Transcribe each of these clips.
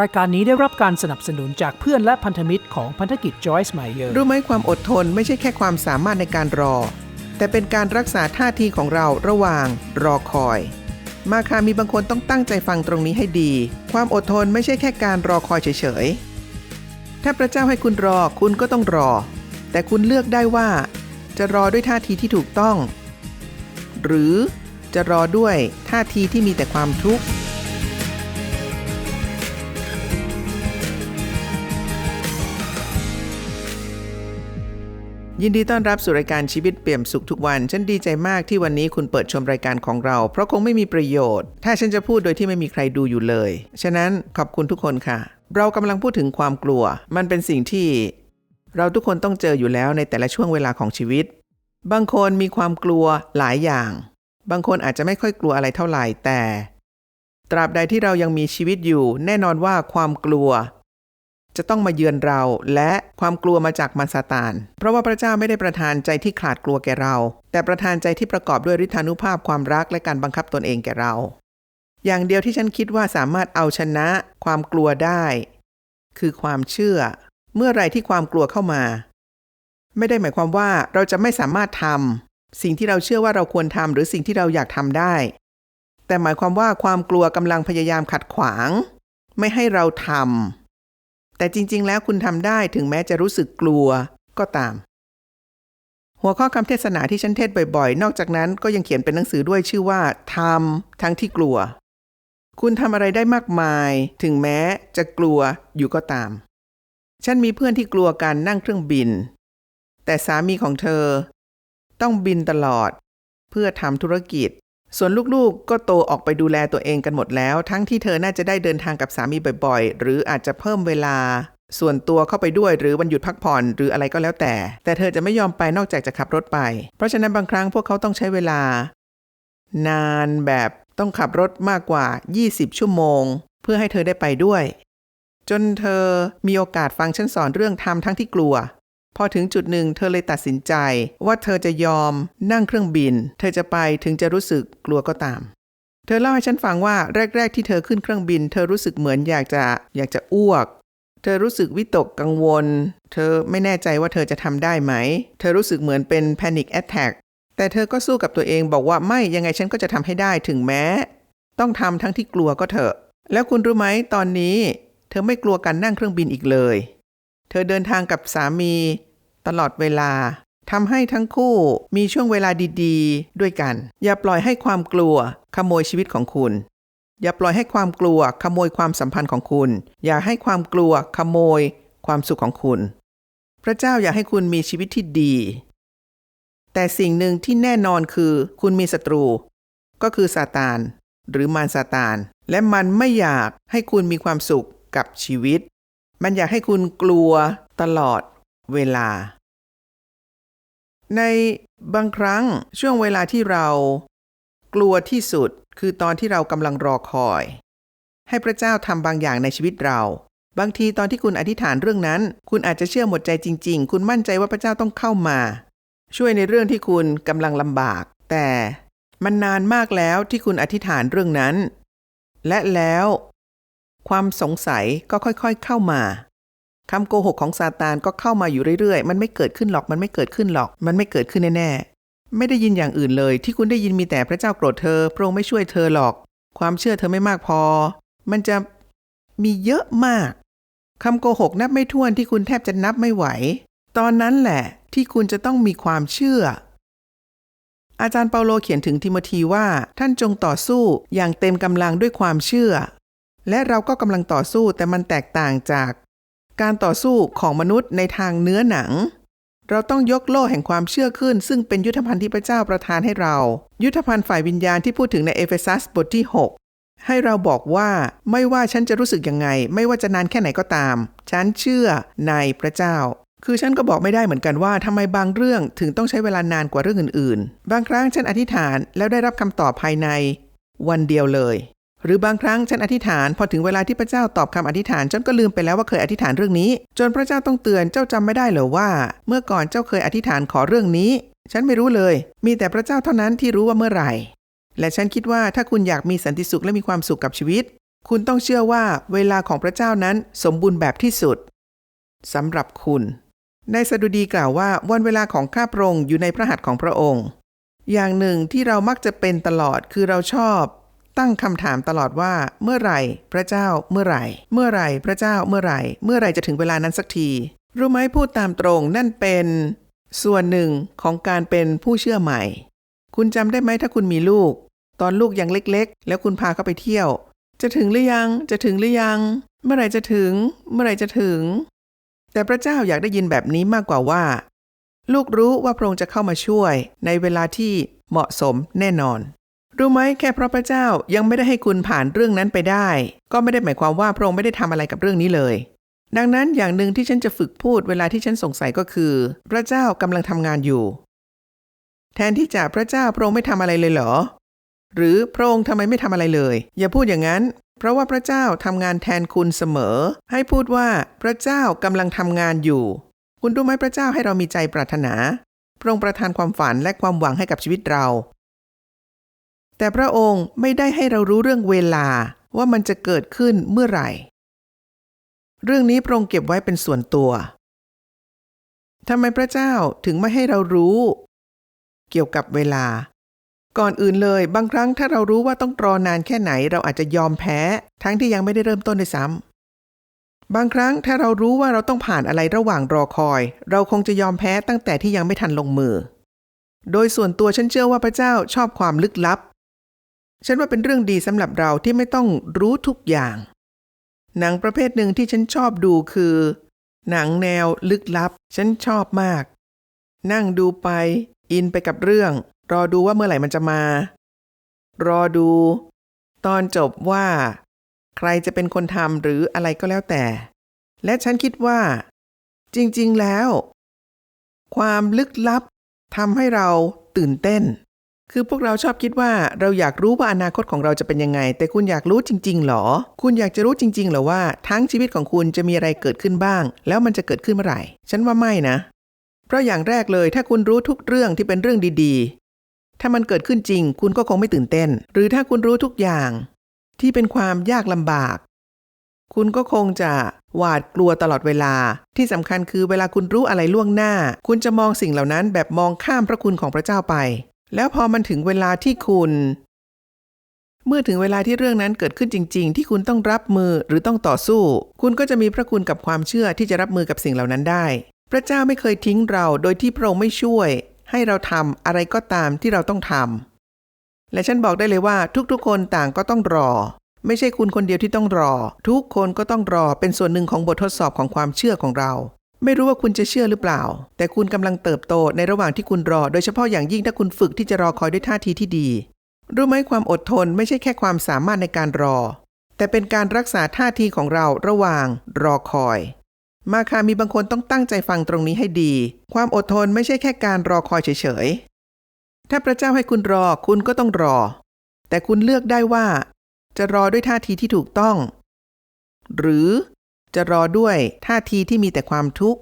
รายการนี้ได้รับการสนับสนุนจากเพื่อนและพันธมิตรของพันธกิจ Joyce Meyer รู้ไหมความอดทนไม่ใช่แค่ความสามารถในการรอ แต่เป็นการรักษาท่าทีของเราระหว่างรอคอย มาคามีบางคนต้องตั้งใจฟังตรงนี้ให้ดี ความอดทนไม่ใช่แค่การรอคอยเฉยๆ ถ้าพระเจ้าให้คุณรอคุณก็ต้องรอ แต่คุณเลือกได้ว่า จะรอด้วยท่าทีที่ถูกต้อง หรือจะรอด้วยท่าทีที่มีแต่ความทุกข์ ยินดีต้อนรับสู่รายการชีวิตเปี่ยมสุขทุกวัน ฉันดีใจมากที่วันนี้คุณเปิดชมรายการของเรา เพราะคงไม่มีประโยชน์ ถ้าฉันจะพูดโดยที่ไม่มีใครดูอยู่เลย ฉะนั้นขอบคุณทุกคนค่ะ เรากำลังพูดถึงความกลัว มันเป็นสิ่งที่ เราทุกคนต้องเจออยู่แล้วในแต่ละช่วงเวลาของชีวิต บางคนมีความกลัวหลายอย่าง บางคนอาจจะไม่ค่อยกลัวอะไรเท่าไหร่แต่ ตราบใดที่เรายังมีชีวิตอยู่ แน่นอนว่าความกลัว จะต้องมาเยือนเรา และความกลัวมาจากมารซาตาน เพราะว่าพระเจ้าไม่ได้ประทานใจที่ขาดกลัวแก่เรา แต่ประทานใจที่ประกอบด้วยฤทธานุภาพความรักและการบังคับตนเองแก่เรา อย่างเดียวที่ฉันคิดว่าสามารถเอาชนะความกลัวได้ คือความเชื่อ เมื่อไรที่ความกลัวเข้ามา ไม่ได้หมายความว่าเราจะไม่สามารถทำสิ่งที่เราเชื่อว่าเราควรทำหรือสิ่งที่เราอยากทำได้ แต่หมายความว่าความกลัวกำลังพยายามขัดขวาง ไม่ให้เราทำ แต่จริง ๆ แล้วคุณทำได้ถึงแม้จะรู้สึกกลัวก็ตาม หัวข้อคำเทศนาที่ฉันเทศบ่อยๆ นอกจากนั้นก็ยังเขียนเป็นหนังสือด้วยชื่อว่าทำทั้งที่กลัว คุณทำอะไรได้มากมาย ถึงแม้จะกลัวอยู่ก็ตาม ฉันมีเพื่อนที่กลัวการนั่งเครื่องบิน แต่สามีของเธอ ต้องบินตลอด เพื่อทำธุรกิจ ส่วนลูกๆ ก็โตออกไปดูแลตัวเองกันหมดแล้ว ทั้งที่เธอน่าจะได้เดินทางกับสามีบ่อยๆ หรืออาจจะเพิ่มเวลา ส่วนตัวเข้าไปด้วยหรือวันหยุดพักผ่อนหรืออะไรก็แล้วแต่ แต่เธอจะไม่ยอมไปนอกจากจะขับรถไป เพราะฉะนั้นบางครั้งพวกเขาต้องใช้เวลา นานแบบต้องขับรถมากกว่า 20 ชั่วโมง เพื่อให้เธอได้ไปด้วย จนเธอมีโอกาสฟังฉันสอนเรื่องทำทั้งที่กลัว พอถึงจุดหนึ่งเธอเลยตัดสินใจว่าเธอจะยอมนั่งเครื่องบิน เธอจะไปถึงจะรู้สึกกลัวก็ตาม เธอเล่าให้ฉันฟังว่าแรก ๆ ที่เธอขึ้นเครื่องบิน เธอรู้สึกเหมือนอยากจะอยากจะอ้วก เธอรู้สึกวิตกกังวล เธอไม่แน่ใจว่าเธอจะทำได้ไหม เธอรู้สึกเหมือนเป็น panic attack แต่เธอก็สู้กับตัวเองบอกว่าไม่ยังไงฉันก็จะทำให้ได้ถึงแม้ ต้องทำทั้งที่กลัวก็เถอะ แล้วคุณรู้ไหมตอนนี้ เธอไม่กลัวการนั่งเครื่องบินอีกเลย เธอเดินทางกับสามี ตลอดเวลาทำให้ทั้งคู่มีช่วงเวลาดีๆ ด้วยกัน อย่าปล่อยให้ความกลัวขโมยชีวิตของคุณ อย่าปล่อยให้ความกลัวขโมยความสัมพันธ์ของคุณ อย่าให้ความกลัวขโมยความสุขของคุณ พระเจ้าอยากให้คุณมีชีวิตที่ดี แต่สิ่งหนึ่งที่แน่นอนคือคุณมีศัตรู ก็คือซาตาน หรือมารซาตาน และมันไม่อยากให้คุณมีความสุขกับชีวิต มันอยากให้คุณกลัวตลอดเวลา ในบางครั้งช่วงเวลาที่เรากลัวที่สุดคือตอนที่เรากำลังรอคอย ให้พระเจ้าทำบางอย่างในชีวิตเรา บางทีตอนที่คุณอธิษฐานเรื่องนั้น คุณอาจจะเชื่อหมดใจจริง ๆ คุณมั่นใจว่าพระเจ้าต้องเข้ามา ช่วยในเรื่องที่คุณกำลังลำบาก แต่มันนานมากแล้วที่คุณอธิษฐานเรื่องนั้น และแล้ว ความสงสัยก็ค่อยๆเข้ามาคำโกหกของซาตานก็เข้ามาอยู่เรื่อยๆ มันไม่เกิดขึ้นหรอก มันไม่เกิดขึ้นหรอก มันไม่เกิดขึ้นแน่ๆ ไม่ได้ยินอย่างอื่นเลย ที่คุณได้ยินมีแต่พระเจ้าโกรธเธอ พระองค์ไม่ช่วยเธอหรอก ความเชื่อเธอไม่มากพอ มันจะมีเยอะมากคำโกหกนับไม่ถ้วนที่คุณแทบจะนับไม่ไหว ตอนนั้นแหละที่คุณจะต้องมีความเชื่อ อาจารย์เปาโลเขียนถึงทิโมธีว่า ท่านจงต่อสู้อย่างเต็มกำลังด้วยความเชื่อ และเราก็กำลังต่อสู้แต่มันแตกต่างจาก การต่อสู้ของมนุษย์ในทางเนื้อหนัง เราต้องยกโล่แห่งความเชื่อขึ้น ซึ่งเป็นยุทธภัณฑ์ที่พระเจ้าประทานให้เรา ยุทธภัณฑ์ฝ่ายวิญญาณที่พูดถึงในเอเฟซัสบทที่ 6 ให้เราบอกว่าไม่ว่าฉันจะรู้สึกยังไง ไม่ว่าจะนานแค่ไหนก็ตาม ฉันเชื่อในพระเจ้าคือฉันก็บอกไม่ได้เหมือนกันว่าทำไมบางเรื่องถึงต้องใช้เวลานานกว่าเรื่องอื่น ๆ บางครั้งฉันอธิษฐานแล้วได้รับคำตอบภายใน วันเดียวเลย หรือบางครั้งฉันอธิษฐานพอถึงเวลาที่พระเจ้าตอบคำอธิษฐานฉันก็ลืมไปแล้วว่าเคยอธิษฐานเรื่องนี้ จนพระเจ้าต้องเตือนเจ้าจำไม่ได้เหรอว่า เมื่อก่อนเจ้าเคยอธิษฐานขอเรื่องนี้ ฉันไม่รู้เลย มีแต่พระเจ้าเท่านั้นที่รู้ว่าเมื่อไหร่ และฉันคิดว่าถ้าคุณอยากมีสันติสุขและมีความสุขกับชีวิต คุณต้องเชื่อว่าเวลาของพระเจ้านั้นสมบูรณ์แบบที่สุดสำหรับคุณในสดุดีกล่าวว่าวันเวลาของข้าพระองค์อยู่ในพระหัตถ์ของพระองค์ อย่างหนึ่งที่เรามักจะเป็นตลอดคือเราชอบ ตั้งคำถามตลอดว่าเมื่อไหร่ พระเจ้าเมื่อไหร่ เมื่อไหร่พระเจ้าเมื่อไหร่ เมื่อไหร่จะถึงเวลานั้นสักที รู้ไหมพูดตามตรงนั่นเป็น ส่วนหนึ่งของการเป็นผู้เชื่อใหม่ คุณจำได้ไหมถ้าคุณมีลูก ตอนลูกยังเล็กๆ แล้วคุณพาเขาไปเที่ยว จะถึงหรือยังจะถึงหรือยัง เมื่อไหร่จะถึง เมื่อไหร่จะถึง แต่พระเจ้าอยากได้ยินแบบนี้มากกว่าว่า ลูกรู้ว่าพระองค์จะเข้ามาช่วยในเวลาที่เหมาะสมแน่นอน รู้ไหมแค่เพราะพระเจ้ายังไม่ได้ให้คุณผ่านเรื่องนั้นไปได้ ก็ไม่ได้หมายความว่าพระองค์ไม่ได้ทำอะไรกับเรื่องนี้เลย ดังนั้นอย่างหนึ่งที่ฉันจะฝึกพูดเวลาที่ฉันสงสัยก็คือ พระเจ้ากำลังทำงานอยู่ แทนที่จะพระเจ้าพระองค์ไม่ทำอะไรเลยเหรอ หรือพระองค์ทำไมไม่ทำอะไรเลย อย่าพูดอย่างนั้น เพราะว่าพระเจ้าทำงานแทนคุณเสมอ ให้พูดว่าพระเจ้ากำลังทำงานอยู่ คุณรู้ไหมพระเจ้าให้เรามีใจปรารถนา พระองค์ประทานความฝันและความหวังให้กับชีวิตเรา แต่พระองค์ไม่ได้ให้เรารู้เรื่องเวลาว่ามันจะเกิดขึ้นเมื่อไหร่ เรื่องนี้พระองค์เก็บไว้เป็นส่วนตัวทำไมพระเจ้าถึงไม่ให้เรารู้ เกี่ยวกับเวลา ก่อนอื่นเลยบางครั้งถ้าเรารู้ว่าต้องรอนานแค่ไหน เราอาจจะยอมแพ้ ทั้งที่ยังไม่ได้เริ่มต้นด้วยซ้ำบางครั้งถ้าเรารู้ว่าเราต้องผ่านอะไรระหว่างรอคอย เราคงจะยอมแพ้ตั้งแต่ที่ยังไม่ทันลงมือ โดยส่วนตัวฉันเชื่อว่าพระเจ้าชอบความลึกลับ ฉันว่าเป็นเรื่องดีสำหรับเราที่ไม่ต้องรู้ทุกอย่าง หนังประเภทหนึ่งที่ฉันชอบดูคือ หนังแนวลึกลับ ฉันชอบมาก นั่งดูไป อินไปกับเรื่อง รอดูว่าเมื่อไหร่มันจะมา รอดู ตอนจบว่า ใครจะเป็นคนทำหรืออะไรก็แล้วแต่ และฉันคิดว่า จริง ๆ แล้ว ความลึกลับทำให้เราตื่นเต้น คือพวกเราชอบคิดว่าเราอยากรู้ว่าอนาคตของเราจะเป็นยังไง แต่คุณอยากรู้จริง ๆหรอ คุณอยากจะรู้จริง ๆ หรอว่าทั้งชีวิตของคุณจะมีอะไรเกิดขึ้นบ้าง แล้วมันจะเกิดขึ้นเมื่อไหร่ ฉันว่าไม่นะ เพราะอย่างแรกเลยถ้าคุณรู้ทุกเรื่องที่เป็นเรื่องดีๆ ถ้ามันเกิดขึ้นจริง คุณก็คงไม่ตื่นเต้น หรือถ้าคุณรู้ทุกอย่าง ที่เป็นความยากลำบาก คุณก็คงจะหวาดกลัวตลอดเวลา ที่สำคัญคือเวลาคุณรู้อะไรล่วงหน้า คุณจะมองสิ่งเหล่านั้นแบบมองข้ามพระคุณของพระเจ้าไป แล้วพอมันถึงเวลาที่คุณ เมื่อถึงเวลาที่เรื่องนั้นเกิดขึ้นจริง ๆ ที่คุณต้องรับมือหรือต้องต่อสู้ คุณก็จะมีพระคุณกับความเชื่อที่จะรับมือกับสิ่งเหล่านั้นได้ พระเจ้าไม่เคยทิ้งเราโดยที่พระองค์ไม่ช่วย ให้เราทำอะไรก็ตามที่เราต้องทำและฉันบอกได้เลยว่าทุกๆ คนต่างก็ต้องรอ ไม่ใช่คุณคนเดียวที่ต้องรอ ทุกคนก็ต้องรอเป็นส่วนหนึ่งของบททดสอบของความเชื่อของเรา ไม่รู้ว่าคุณจะเชื่อหรือเปล่า แต่คุณกำลังเติบโตในระหว่างที่คุณรอ โดยเฉพาะอย่างยิ่งถ้าคุณฝึกที่จะรอคอยด้วยท่าทีที่ดี รู้ไหมความอดทนไม่ใช่แค่ความสามารถในการรอ แต่เป็นการรักษาท่าทีของเราระหว่างรอคอย มาคามีบางคนต้องตั้งใจฟังตรงนี้ให้ดี ความอดทนไม่ใช่แค่การรอคอยเฉยๆ ถ้าพระเจ้าให้คุณรอคุณก็ต้องรอ แต่คุณเลือกได้ว่า จะรอด้วยท่าทีที่ถูกต้อง หรือ จะรอด้วยท่าทีที่มีแต่ความทุกข์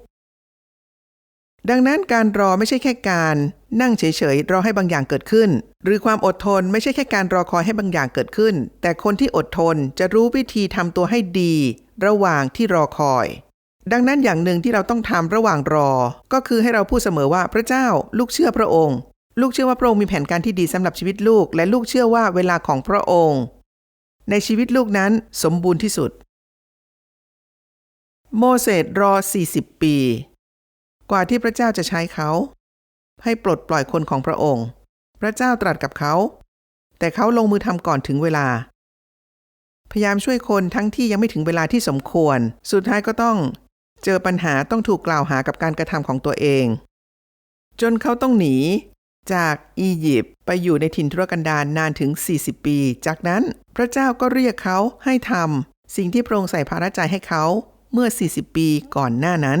ดังนั้นการรอไม่ใช่แค่การนั่งเฉยๆรอให้บางอย่างเกิดขึ้น หรือความอดทนไม่ใช่แค่การรอคอยให้บางอย่างเกิดขึ้น แต่คนที่อดทนจะรู้วิธีทำตัวให้ดี ระหว่างที่รอคอย ดังนั้นอย่างหนึ่งที่เราต้องทำระหว่างรอ ก็คือให้เราพูดเสมอว่าพระเจ้า ลูกเชื่อพระองค์ ลูกเชื่อว่าพระองค์มีแผนการที่ดีสำหรับชีวิตลูก และลูกเชื่อว่าเวลาของพระองค์ ในชีวิตลูกนั้นสมบูรณ์ที่สุด โมเสสรอ 40 ปี กว่าที่พระเจ้าจะใช้เขา ให้ปลดปล่อยคนของพระองค์ พระเจ้าตรัสกับเขา แต่เขาลงมือทำก่อนถึงเวลา พยายามช่วยคนทั้งที่ยังไม่ถึงเวลาที่สมควร สุดท้ายก็ต้อง เจอปัญหาต้องถูกกล่าวหากับการกระทำของตัวเอง จนเขาต้องหนี จากอียิปต์ไปอยู่ในถิ่นทุรกันดารนานถึง 40 ปี จากนั้นพระเจ้าก็เรียกเขาให้ทำสิ่งที่พระองค์ใส่ภาระใจให้เขา เมื่อ 40 ปีก่อนหน้านั้น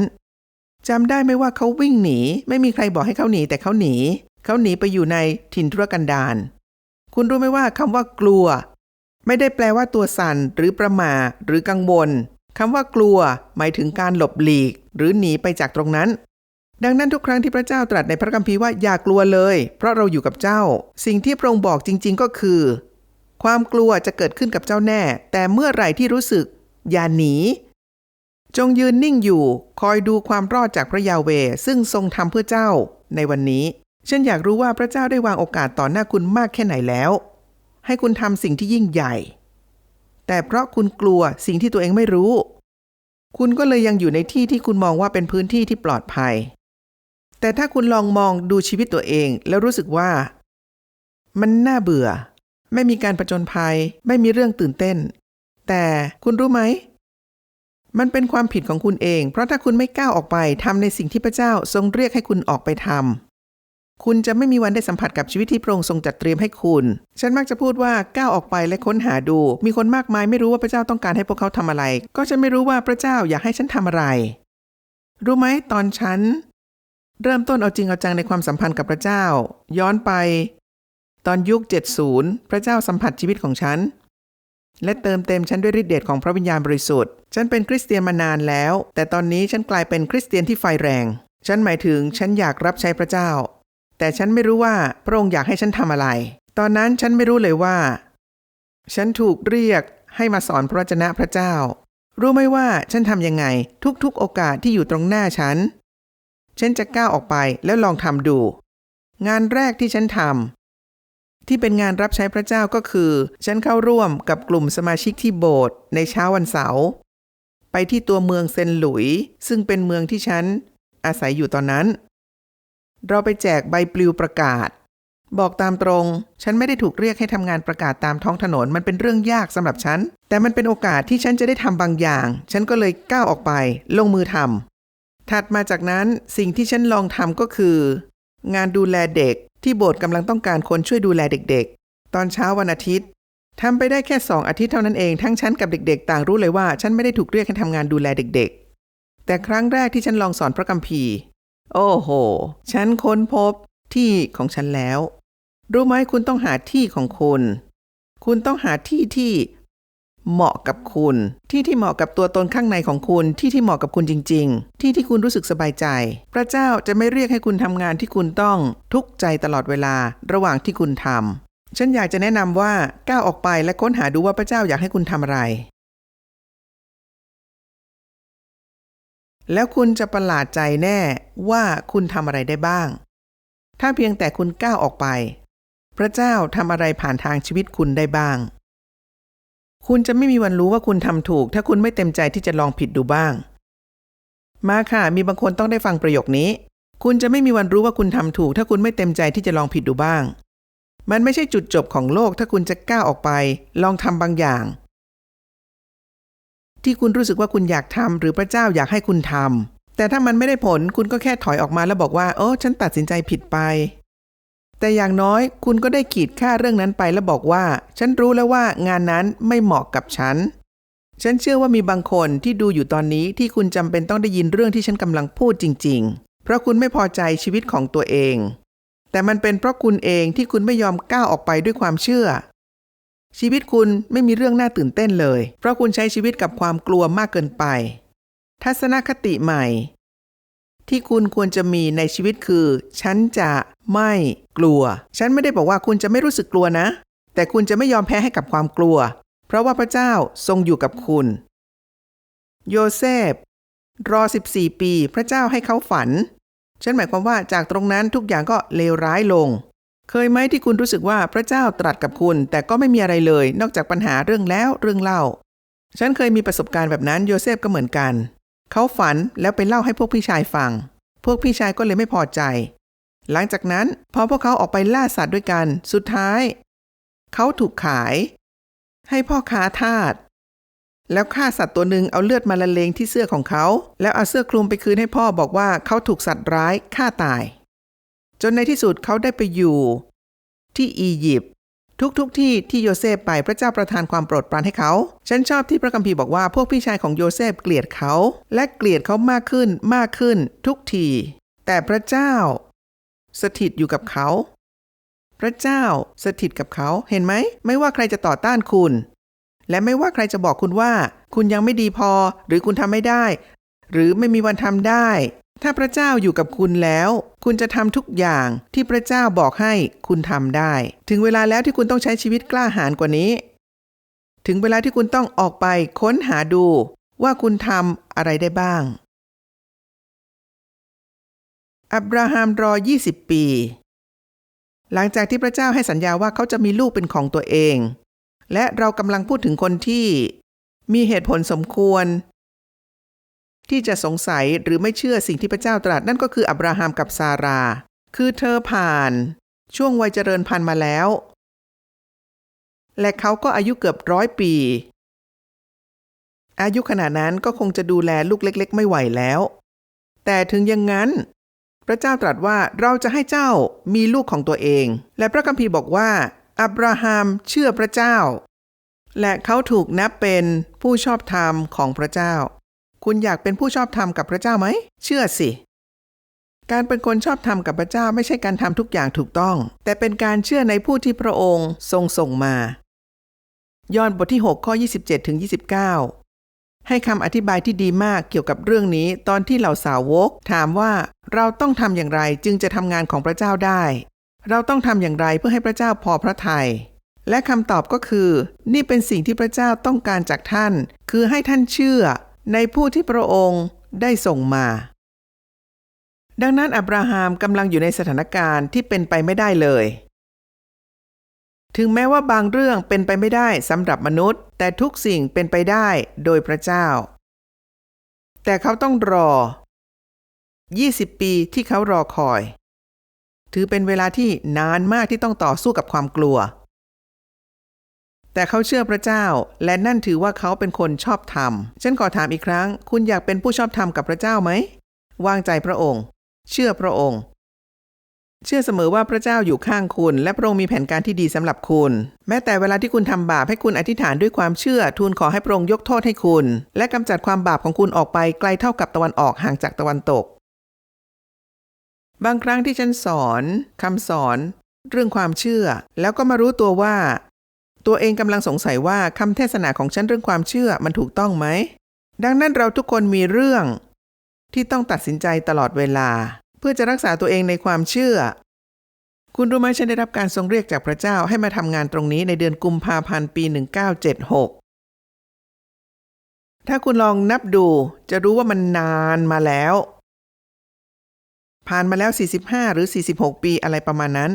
จำได้ไหมว่าเขาวิ่งหนี ไม่มีใครบอกให้เขาหนีแต่เขาหนี เขาหนีไปอยู่ในถิ่นทุรกันดารคุณรู้ไหมว่าคำว่ากลัว ไม่ได้แปลว่าตัวสั่นหรือประมาหรือกังวลคำว่ากลัว หมายถึงการหลบหลีก หรือหนีไปจากตรงนั้น ดังนั้นทุกครั้งที่พระเจ้าตรัสในพระคัมภีร์ว่าอย่ากลัวเลย เพราะเราอยู่กับเจ้า สิ่งที่พระองค์บอกจริง ๆ ก็คือ ความกลัวจะเกิดขึ้นกับเจ้าแน่ แต่เมื่อไหร่ที่รู้สึก อย่าหนี จงยืนนิ่งอยู่ คอยดูความรอดจากพระยาเว ซึ่งทรงทำเพื่อเจ้า ในวันนี้ ฉันอยากรู้ว่าพระเจ้าได้วางโอกาสต่อหน้าคุณมากแค่ไหนแล้ว ให้คุณทำสิ่งที่ยิ่งใหญ่ แต่เพราะคุณกลัวสิ่งที่ตัวเองไม่รู้ คุณก็เลยยังอยู่ในที่ที่คุณมองว่าเป็นพื้นที่ที่ปลอดภัย แต่ถ้าคุณลองมองดูชีวิตตัวเองแล้วรู้สึกว่า มันน่าเบื่อ ไม่มีการผจญภัย ไม่มีเรื่องตื่นเต้น แต่คุณรู้ไหม มันเป็นความผิดของคุณเอง เพราะถ้าคุณไม่ก้าวออกไปทำในสิ่งที่พระเจ้าทรงเรียกให้คุณออกไปทำคุณจะไม่มีวันได้สัมผัสกับชีวิตที่พระองค์ทรงจัดเตรียมให้คุณ ฉันมักจะพูดว่าก้าวออกไปและค้นหาดู มีคนมากมายไม่รู้ว่าพระเจ้าต้องการให้พวกเขาทำอะไร ก็ฉันไม่รู้ว่าพระเจ้าอยากให้ฉันทำอะไร รู้ไหมตอนฉัน เริ่มต้นเอาจริงเอาจังในความสัมพันธ์กับพระเจ้า ย้อนไป ตอนยุค 70 พระเจ้าสัมผัสชีวิตของฉัน และเติมเต็มฉันด้วยฤทธิเดชของพระวิญญาณบริสุทธิ์ ฉันเป็นคริสเตียนมานานแล้ว แต่ตอนนี้ฉันกลายเป็นคริสเตียนที่ไฟแรง ฉันหมายถึงฉันอยากรับใช้พระเจ้า แต่ฉันไม่รู้ว่าพระองค์อยากให้ฉันทำอะไร ตอนนั้นฉันไม่รู้เลยว่า ฉันถูกเรียกให้มาสอนพระวจนะพระเจ้า รู้ไหมว่าฉันทำยังไงทุกๆ โอกาสที่อยู่ตรงหน้าฉัน ฉันจะก้าวออกไปแล้วลองทำดู งานแรกที่ฉันทำ ที่เป็นงานรับใช้พระเจ้าก็คือ ฉันเข้าร่วมกับกลุ่มสมาชิกที่โบสถ์ในเช้าวันเสาร์ไปที่ตัวเมืองเซนหลุย ซึ่งเป็นเมืองที่ฉัน อาศัยอยู่ตอนนั้น เราไปแจกใบปลิวประกาศ บอกตามตรง ฉันไม่ได้ถูกเรียกให้ทำงานประกาศตามท้องถนนมันเป็นเรื่องยากสำหรับฉัน แต่มันเป็นโอกาสที่ฉันจะได้ทำบางอย่าง ฉันก็เลยก้าวออกไป ลงมือทำถัดมาจากนั้นสิ่งที่ฉันลองทำก็คือ งานดูแลเด็ก ที่โบสถ์กำลังต้องการคนช่วยดูแลเด็กๆ ตอนเช้าวันอาทิตย์ทำไปได้แค่สองอาทิตย์เท่านั้นเองทั้งฉันกับเด็กๆ ต่างรู้เลยว่าฉันไม่ได้ถูกเรียกให้ทำงานดูแลเด็กๆ แต่ครั้งแรกที่ฉันลองสอนพระคัมภีร์ โอ้โห ฉันค้นพบที่ของฉันแล้ว รู้ไหมคุณต้องหาที่ของคุณ คุณต้องหาที่ที่ เหมาะกับคุณ ที่ที่เหมาะกับตัวตนข้างในของคุณ ที่ที่เหมาะกับคุณจริง ๆ ที่ที่คุณรู้สึกสบายใจ พระเจ้าจะไม่เรียกให้คุณทำงานที่คุณต้องทุกข์ใจตลอดเวลาระหว่างที่คุณทำฉันอยากจะแนะนำว่าก้าวออกไปและค้นหาดูว่าพระเจ้าอยากให้คุณทำอะไร แล้วคุณจะประหลาดใจแน่ว่าคุณทำอะไรได้บ้าง ถ้าเพียงแต่คุณก้าวออกไป พระเจ้าทำอะไรผ่านทางชีวิตคุณได้บ้าง คุณจะไม่มีวันรู้ว่าคุณทำถูก ถ้าคุณไม่เต็มใจที่จะลองผิดดูบ้าง มาค่ะ มีบางคนต้องได้ฟังประโยคนี้ คุณจะไม่มีวันรู้ว่าคุณทำถูก ถ้าคุณไม่เต็มใจที่จะลองผิดดูบ้าง มันไม่ใช่จุดจบของโลก ถ้าคุณจะก้าวออกไป ลองทำบางอย่าง ที่คุณรู้สึกว่าคุณอยากทำหรือพระเจ้าอยากให้คุณทำแต่ถ้ามันไม่ได้ผลคุณก็แค่ถอยออกมาแล้วบอกว่า โอ้ฉันตัดสินใจผิดไป แต่อย่างน้อยคุณก็ได้ขีดค่าเรื่องนั้นไปแล้วบอกว่า ฉันรู้แล้วว่างานนั้นไม่เหมาะกับฉัน ฉันเชื่อว่ามีบางคนที่ดูอยู่ตอนนี้ที่คุณจำเป็นต้องได้ยินเรื่องที่ฉันกำลังพูดจริง ๆ เพราะคุณไม่พอใจชีวิตของตัวเอง แต่มันเป็นเพราะคุณเองที่คุณไม่ยอมก้าวออกไปด้วยความเชื่อ ชีวิตคุณไม่มีเรื่องน่าตื่นเต้นเลย เพราะคุณใช้ชีวิตกับความกลัวมากเกินไป ทัศนคติใหม่ ที่คุณควรจะมีในชีวิตคือ ฉันจะไม่กลัว ฉันไม่ได้บอกว่าคุณจะไม่รู้สึกกลัวนะ แต่คุณจะไม่ยอมแพ้ให้กับความกลัว เพราะว่าพระเจ้าทรงอยู่กับคุณ โยเซฟรอ 14 ปีพระเจ้าให้เขาฝัน ฉันหมายความว่าจากตรงนั้นทุกอย่างก็เลวร้ายลง เคยไหมที่คุณรู้สึกว่าพระเจ้าตรัสกับคุณ แต่ก็ไม่มีอะไรเลย นอกจากปัญหาเรื่องแล้วเรื่องเล่า ฉันเคยมีประสบการณ์แบบนั้นโยเซฟก็เหมือนกัน เขาฝันแล้วไปเล่าให้พวกพี่ชายฟัง พวกพี่ชายก็เลยไม่พอใจ หลังจากนั้นพอพวกเขาออกไปล่าสัตว์ด้วยกัน สุดท้าย เขาถูกขาย ให้พ่อค้าทาสแล้วฆ่าสัตว์ตัวหนึ่งเอาเลือดมาละเลงที่เสื้อของเขา แล้วเอาเสื้อคลุมไปคืนให้พ่อบอกว่าเขาถูกสัตว์ร้ายฆ่าตาย จนในที่สุดเขาได้ไปอยู่ ที่อียิปต์ ทุกๆทที่ที่โยเซฟไปพระเจ้าประทานความโปรดปรานให้เขา ฉันชอบที่พระคัมภีร์บอกว่าพวกพี่ชายของโยเซฟเกลียดเขา และเกลียดเขามากขึ้นมากขึ้นทุกที แต่พระเจ้า สถิตอยู่กับเขา พระเจ้าสถิตกับเขาเห็นไหม ไม่ว่าใครจะต่อต้านคุณ และไม่ว่าใครจะบอกคุณว่า คุณยังไม่ดีพอ หรือคุณทำไม่ได้ หรือไม่มีวันทำได้ ถ้าพระเจ้าอยู่กับคุณแล้ว คุณจะทำทุกอย่างที่พระเจ้าบอกให้คุณทำได้ ถึงเวลาแล้วที่คุณต้องใช้ชีวิตกล้าหาญกว่านี้ ถึงเวลาที่คุณต้องออกไปค้นหาดูว่าคุณทำอะไรได้บ้าง อับราฮัมรอ 20 ปี หลังจากที่พระเจ้าให้สัญญาว่าเขาจะมีลูกเป็นของตัวเอง และเรากำลังพูดถึงคนที่ มีเหตุผลสมควร ที่จะสงสัยหรือไม่เชื่อสิ่งที่พระเจ้าตรัสนั่นก็คืออับราฮัมกับซารา คือเธอผ่าน ช่วงวัยเจริญพันธุ์มาแล้ว และเขาก็อายุเกือบร้อยปี อายุขนาดนั้นก็คงจะดูแลลูกเล็ก ๆ ไม่ไหวแล้ว แต่ถึงอย่างนั้น พระเจ้าตรัสว่าเราจะให้เจ้ามีลูกของตัวเอง และพระคัมภีร์บอกว่า อับราฮัมเชื่อพระเจ้า และเขาถูกนับเป็นผู้ชอบธรรมของพระเจ้า คุณอยากเป็นผู้ชอบธรรมกับพระเจ้าไหม เชื่อสิ การเป็นคนชอบธรรมกับพระเจ้าไม่ใช่การทำทุกอย่างถูกต้อง แต่เป็นการเชื่อในผู้ที่พระองค์ทรงส่งมา ยอห์นบทที่ 6 ข้อ 27ถึง29 ให้คำอธิบายที่ดีมากเกี่ยวกับเรื่องนี้ ตอนที่เหล่าสาวก ถามว่าเราต้องทำอย่างไรจึงจะทำงานของพระเจ้าได้ เราต้องทำอย่างไรเพื่อให้พระเจ้าพอพระทยัยและคำตอบก็คือ นี่เป็นสิ่งที่พระเจ้าต้องการจากท่าน คือให้ท่านเชื่อ ในผู้ที่พระองค์ได้ส่งมา ดังนั้นอับราฮัมกำลังอยู่ในสถานการณ์ที่เป็นไปไม่ได้เลย ถึงแม้ว่าบางเรื่องเป็นไปไม่ได้สำหรับมนุษย์ แต่ทุกสิ่งเป็นไปได้โดยพระเจ้า แต่เขาต้องรอ 20 ปีที่เขารอคอย ถือเป็นเวลาที่นานมากที่ต้องต่อสู้กับความกลัว แต่เขาเชื่อพระเจ้า และนั่นถือว่าเขาเป็นคนชอบธรรมฉันขอถามอีกครั้ง คุณอยากเป็นผู้ชอบธรรมกับพระเจ้าไหม วางใจพระองค์ เชื่อพระองค์ เชื่อเสมอว่าพระเจ้าอยู่ข้างคุณ และพระองค์มีแผนการที่ดีสำหรับคุณ แม้แต่เวลาที่คุณทำบาปให้คุณอธิษฐานด้วยความเชื่อทูลขอให้พระองค์ยกโทษให้คุณ และกำจัดความบาปของคุณออกไปไกลเท่ากับตะวันออกห่างจากตะวันตก บางครั้งที่ฉันสอนคำสอนเรื่องความเชื่อแล้วก็มารู้ตัวว่า ตัวเองกำลังสงสัยว่าคำเทศนาของฉันเรื่องความเชื่อมันถูกต้องไหม ดังนั้นเราทุกคนมีเรื่อง ที่ต้องตัดสินใจตลอดเวลา เพื่อจะรักษาตัวเองในความเชื่อ คุณรู้ไหมฉันได้รับการทรงเรียกจากพระเจ้าให้มาทำงานตรงนี้ในเดือนกุมภาพันธ์ปี 1976 ถ้าคุณลองนับดูจะรู้ว่ามันนานมาแล้ว ผ่านมาแล้ว 45 หรือ 46 ปีอะไรประมาณนั้น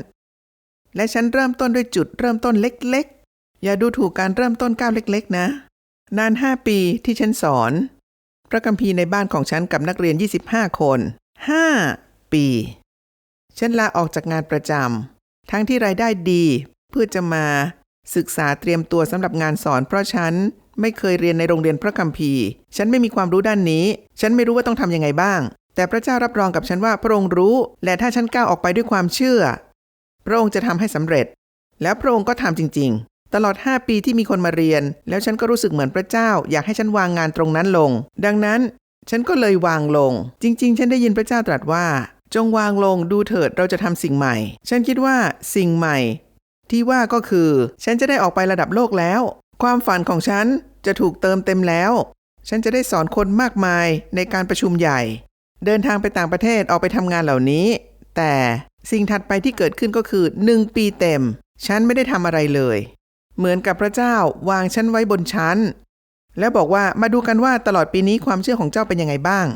และฉันเริ่มต้นด้วยจุดเริ่มต้นเล็กๆ อย่าดูถูกการเริ่มต้นก้าวเล็กๆ นะ นาน 5 ปีที่ฉันสอน พระคัมภีร์ในบ้านของฉันกับนักเรียน 25 คน 5 ปี ฉันลาออกจากงานประจำทั้งที่รายได้ดี เพื่อจะมาศึกษาเตรียมตัวสำหรับงานสอน เพราะฉันไม่เคยเรียนในโรงเรียนพระคัมภีร์ ฉันไม่มีความรู้ด้านนี้ ฉันไม่รู้ว่าต้องทำยังไงบ้าง แต่พระเจ้ารับรองกับฉันว่าพระองค์รู้ และถ้าฉันก้าวออกไปด้วยความเชื่อ พระองค์จะทำให้สำเร็จ แล้วพระองค์ก็ทำจริงๆ ตลอด 5 ปีที่มีคนมาเรียน แล้วฉันก็รู้สึกเหมือนพระเจ้า อยากให้ฉันวางงานตรงนั้นลง ดังนั้นฉันก็เลยวางลง จริง ๆ ฉันได้ยินพระเจ้าตรัสว่า จงวางลงดูเถิดเราจะทำสิ่งใหม่ ฉันคิดว่าสิ่งใหม่ ที่ว่าก็คือ ฉันจะได้ออกไประดับโลกแล้ว ความฝันของฉันจะถูกเติมเต็มแล้ว ฉันจะได้สอนคนมากมายในการประชุมใหญ่ เดินทางไปต่างประเทศออกไปทำงานเหล่านี้ แต่สิ่งถัดไปที่เกิดขึ้นก็คือหนึ่งปีเต็ม ฉันไม่ได้ทำอะไรเลย เหมือนกับพระเจ้าวางฉันไว้บนชั้น แล้วบอกว่ามาดูกันว่าตลอดปีนี้ความเชื่อของเจ้าเป็นยังไงบ้าง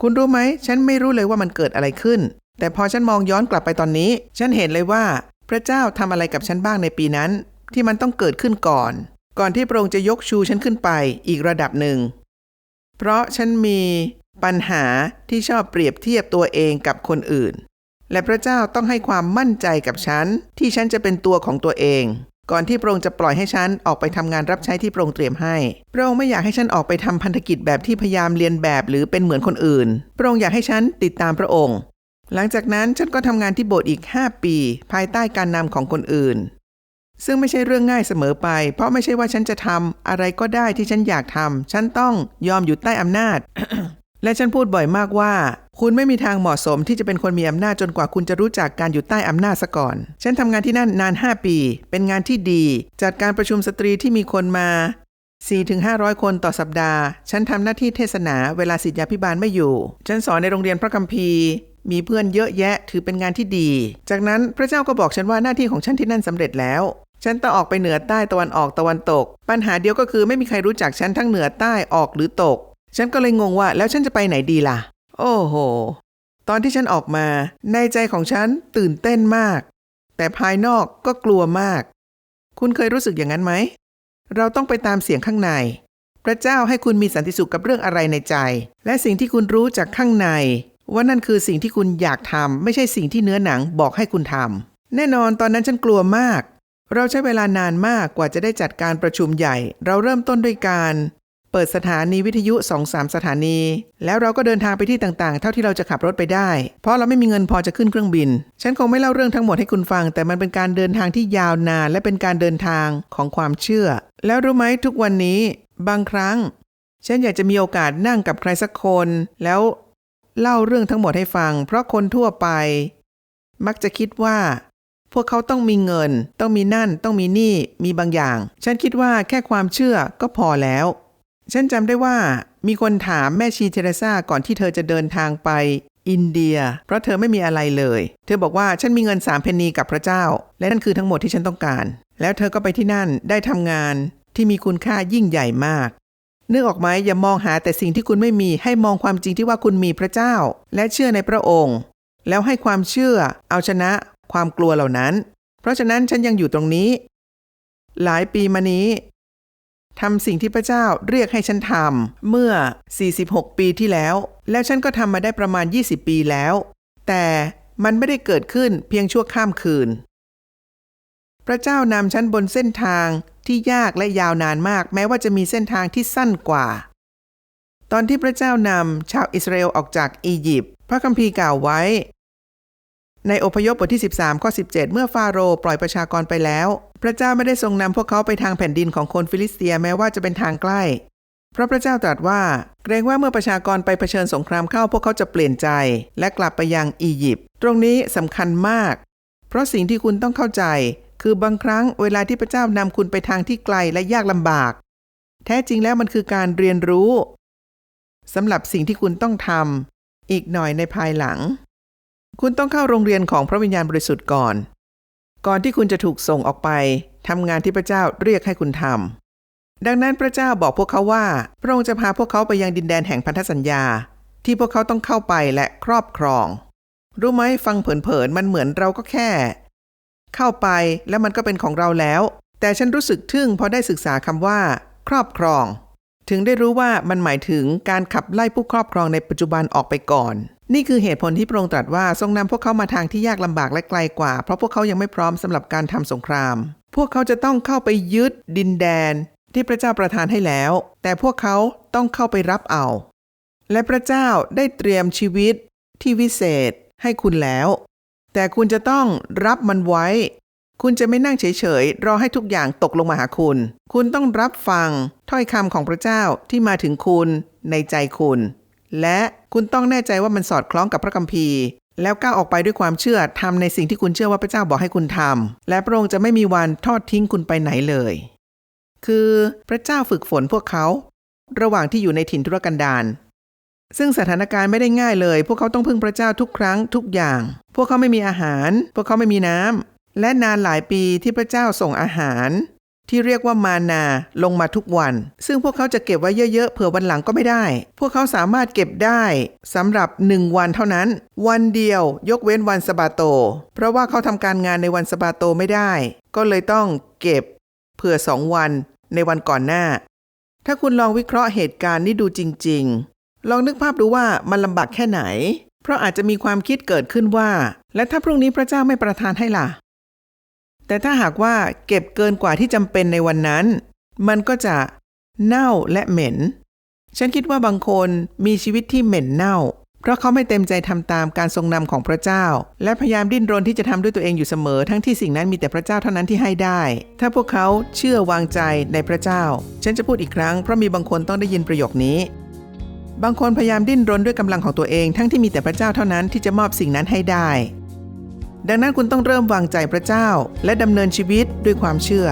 คุณรู้ไหม ฉันไม่รู้เลยว่ามันเกิดอะไรขึ้น แต่พอฉันมองย้อนกลับไปตอนนี้ ฉันเห็นเลยว่า พระเจ้าทำอะไรกับฉันบ้างในปีนั้น ที่มันต้องเกิดขึ้นก่อน ก่อนที่พระองค์จะยกชูฉันขึ้นไปอีกระดับหนึ่ง เพราะฉันมีปัญหาที่ชอบเปรียบเทียบตัวเองกับคนอื่น และพระเจ้าต้องให้ความมั่นใจกับฉัน ที่ฉันจะเป็นตัวของตัวเอง ก่อนที่พระองค์จะปล่อยให้ฉันออกไปทำงานรับใช้ที่พระองค์เตรียมให้ พระองค์ไม่อยากให้ฉันออกไปทำพันธกิจแบบที่พยายามเรียนแบบหรือเป็นเหมือนคนอื่น พระองค์อยากให้ฉันติดตามพระองค์ หลังจากนั้นฉันก็ทำงานที่โบสถ์อีก 5 ปี ภายใต้การนำของคนอื่น ซึ่งไม่ใช่เรื่องง่ายเสมอไป เพราะไม่ใช่ว่าฉันจะทำอะไรก็ได้ที่ฉันอยากทำฉันต้องยอมอยู่ใต้อำนาจ และฉันพูดบ่อยมากว่า คุณไม่มีทางเหมาะสมที่จะเป็นคนมีอำนาจจนกว่าคุณจะรู้จักการอยู่ใต้อำนาจซะก่อน ฉันทำงานที่นั่นนาน 5 ปี เป็นงานที่ดี จัดการประชุมสตรีที่มีคนมา 4-500 คนต่อสัปดาห์ ฉันทำหน้าที่เทศนาเวลาศิษยาพิบาลไม่อยู่ ฉันสอนในโรงเรียนพระคัมภีร์มีเพื่อนเยอะแยะถือเป็นงานที่ดี จากนั้นพระเจ้าก็บอกฉันว่าหน้าที่ของฉันที่นั่นสำเร็จแล้ว ฉันต้องออกไปเหนือใต้ตะวันออกตะวันตก ปัญหาเดียวก็คือไม่มีใครรู้จักฉันทั้งเหนือใต้ออกหรือตก ฉันก็เลยงงว่าแล้วฉันจะไปไหนดีล่ะ โอ้โห ตอนที่ฉันออกมา ในใจของฉันตื่นเต้นมาก แต่ภายนอกก็กลัวมาก คุณเคยรู้สึกอย่างนั้นไหม เราต้องไปตามเสียงข้างใน พระเจ้าให้คุณมีสันติสุขกับเรื่องอะไรในใจ และสิ่งที่คุณรู้จากข้างใน ว่านั่นคือสิ่งที่คุณอยากทำไม่ใช่สิ่งที่เนื้อหนังบอกให้คุณทำแน่นอนตอนนั้นฉันกลัวมากเราใช้เวลานานมากกว่าจะได้จัดการประชุมใหญ่ เราเริ่มต้นด้วยการ เปิดสถานีวิทยุ2อสสถานี แล้วเราก็เดินทางไปที่ต่างๆ เท่าที่เราจะขับรถไปได้ เพราะเราไม่มีเงินพอจะขึ้นเครื่องบิน ฉันคงไม่เล่าเรื่องทั้งหมดให้คุณฟัง แต่มันเป็นการเดินทางที่ยาวนาน และเป็นการเดินทางของความเชื่อ แล้วรู้ไหมทุกวันนี้ บางครั้ง ฉันอยากจะมีโอกาสนั่งกับใครสักคน แล้วเล่าเรื่องทั้งหมดให้ฟัง เพราะคนทั่วไป มักจะคิดว่า พวกเขาต้องมีเงิน ต้องมีนั่น ต้องมีนี่ มีบางอย่าง ฉันคิดว่าแค่ความเชื่อก็พอแล้ว ฉันจำได้ว่ามีคนถามแม่ชีเทเรซาก่อนที่เธอจะเดินทางไปอินเดีย เพราะเธอไม่มีอะไรเลย เธอบอกว่าฉันมีเงินสามเพนนีกับพระเจ้า และนั่นคือทั้งหมดที่ฉันต้องการ แล้วเธอก็ไปที่นั่นได้ทำงานที่มีคุณค่ายิ่งใหญ่มากนึกออกไหมอย่ามองหาแต่สิ่งที่คุณไม่มีให้มองความจริงที่ว่าคุณมีพระเจ้า และเชื่อในพระองค์ แล้วให้ความเชื่อเอาชนะความกลัวเหล่านั้น เพราะฉะนั้นฉันยังอยู่ตรงนี้ หลายปีมานี้ ทำสิ่งที่พระเจ้าเรียกให้ฉันทำเมื่อ 46 ปีที่แล้ว แล้วฉันก็ทำมาได้ประมาณ 20 ปีแล้ว แต่มันไม่ได้เกิดขึ้นเพียงชั่วข้ามคืน พระเจ้านำฉันบนเส้นทางที่ยากและยาวนานมาก แม้ว่าจะมีเส้นทางที่สั้นกว่า ตอนที่พระเจ้านำชาวอิสราเอลออกจากอียิปต์พระคัมภีร์กล่าวไว้ ในอพยพบทที่ 13 ข้อ 17 เมื่อฟาโรห์ปล่อยประชากรไปแล้ว พระเจ้าไม่ได้ทรงนำพวกเขาไปทางแผ่นดินของคนฟิลิสเตียแม้ว่าจะเป็นทางใกล้ เพราะพระเจ้าตรัสว่า เกรงว่าเมื่อประชากรไปเผชิญสงครามเข้าพวกเขาจะเปลี่ยนใจ และกลับไปยังอียิปต์ตรงนี้สำคัญมาก เพราะสิ่งที่คุณต้องเข้าใจ คือบางครั้งเวลาที่พระเจ้านำคุณไปทางที่ไกลและยากลำบาก แท้จริงแล้วมันคือการเรียนรู้สำหรับสิ่งที่คุณต้องทำอีกหน่อยในภายหลัง คุณต้องเข้าโรงเรียนของพระวิญญาณบริสุทธิ์ก่อน ก่อนที่คุณจะถูกส่งออกไปทำงานที่พระเจ้าเรียกให้คุณทำดังนั้นพระเจ้าบอกพวกเขาว่า พระองค์จะพาพวกเขาไปยังดินแดนแห่งพันธสัญญา ที่พวกเขาต้องเข้าไปและครอบครอง รู้ไหมฟังเผินๆมันเหมือนเราก็แค่ เข้าไปแล้วมันก็เป็นของเราแล้ว แต่ฉันรู้สึกทึ่งพอได้ศึกษาคำว่า ครอบครอง ถึงได้รู้ว่ามันหมายถึงการขับไล่ผู้ครอบครองในปัจจุบันออกไปก่อน นี่คือเหตุผลที่พระองค์ตรัสว่าทรงนำพวกเขามาทางที่ยากลำบากและไกลกว่า เพราะพวกเขายังไม่พร้อมสำหรับการทำสงคราม พวกเขาจะต้องเข้าไปยึดดินแดน ที่พระเจ้าประทานให้แล้ว แต่พวกเขาต้องเข้าไปรับเอา และพระเจ้าได้เตรียมชีวิตที่วิเศษให้คุณแล้ว แต่คุณจะต้องรับมันไว้ คุณจะไม่นั่งเฉยๆ รอให้ทุกอย่างตกลงมาหาคุณ คุณต้องรับฟังถ้อยคำของพระเจ้าที่มาถึงคุณในใจคุณ และคุณต้องแน่ใจว่ามันสอดคล้องกับพระคัมภีร์ แล้วก้าวออกไปด้วยความเชื่อทำในสิ่งที่คุณเชื่อว่าพระเจ้าบอกให้คุณทำและพระองค์จะไม่มีวันทอดทิ้งคุณไปไหนเลย คือพระเจ้าฝึกฝนพวกเขา ระหว่างที่อยู่ในถิ่นทุรกันดารซึ่งสถานการณ์ไม่ได้ง่ายเลย พวกเขาต้องพึ่งพระเจ้าทุกครั้งทุกอย่าง พวกเขาไม่มีอาหาร พวกเขาไม่มีน้ำและนานหลายปีที่พระเจ้าส่งอาหาร ที่เรียกว่ามานาลงมาทุกวัน ซึ่งพวกเขาจะเก็บไว้เยอะๆ เผื่อวันหลังก็ไม่ได้ พวกเขาสามารถเก็บได้สำหรับหนึ่งวันเท่านั้น วันเดียวยกเว้นวันสบาโต เพราะว่าเขาทำการงานในวันสบาโตไม่ได้ ก็เลยต้องเก็บเผื่อสองวันในวันก่อนหน้า ถ้าคุณลองวิเคราะห์เหตุการณ์นี้ดูจริง ๆ ลองนึกภาพดูว่ามันลำบากแค่ไหน เพราะอาจจะมีความคิดเกิดขึ้นว่า และถ้าพรุ่งนี้พระเจ้าไม่ประทานให้ล่ะ แต่ถ้าหากว่าเก็บเกินกว่าที่จำเป็นในวันนั้น มันก็จะเน่าและเหม็น ฉันคิดว่าบางคนมีชีวิตที่เหม็นเน่า เพราะเขาไม่เต็มใจทำตามการทรงนำของพระเจ้า และพยายามดิ้นรนที่จะทำด้วยตัวเองอยู่เสมอ ทั้งที่สิ่งนั้นมีแต่พระเจ้าเท่านั้นที่ให้ได้ ถ้าพวกเขาเชื่อวางใจในพระเจ้า ฉันจะพูดอีกครั้งเพราะมีบางคนต้องได้ยินประโยคนี้บางคนพยายามดิ้นรนด้วยกำลังของตัวเองทั้งที่มีแต่พระเจ้าเท่านั้นที่จะมอบสิ่งนั้นให้ได้ ดังนั้นคุณต้องเริ่มวางใจพระเจ้า และดำเนินชีวิตด้วยความเชื่อ